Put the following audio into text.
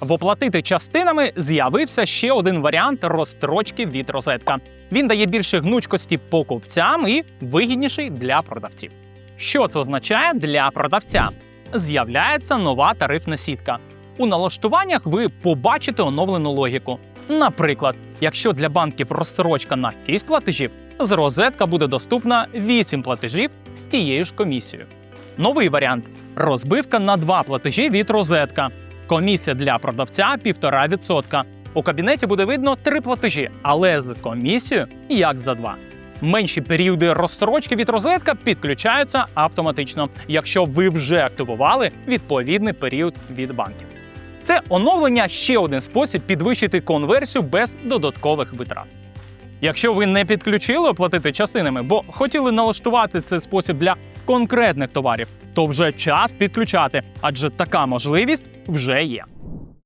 В оплатити частинами з'явився ще один варіант розстрочки від розетка. Він дає більше гнучкості покупцям і вигідніший для продавців. Що це означає для продавця? З'являється нова тарифна сітка. У налаштуваннях ви побачите оновлену логіку. Наприклад, якщо для банків розстрочка на 6 платежів, з розетка буде доступна 8 платежів з тією ж комісією. Новий варіант розбивка на 2 платежі від розетка. Комісія для продавця 1,5%. У кабінеті буде видно 3 платежі, але з комісією як за 2. Менші періоди розстрочки від розетка підключаються автоматично, якщо ви вже активували відповідний період від банків. Це оновлення ще один спосіб підвищити конверсію без додаткових витрат. Якщо ви не підключили оплатити частинами, бо хотіли налаштувати цей спосіб для конкретних товарів, то вже час підключати, адже така можливість вже є.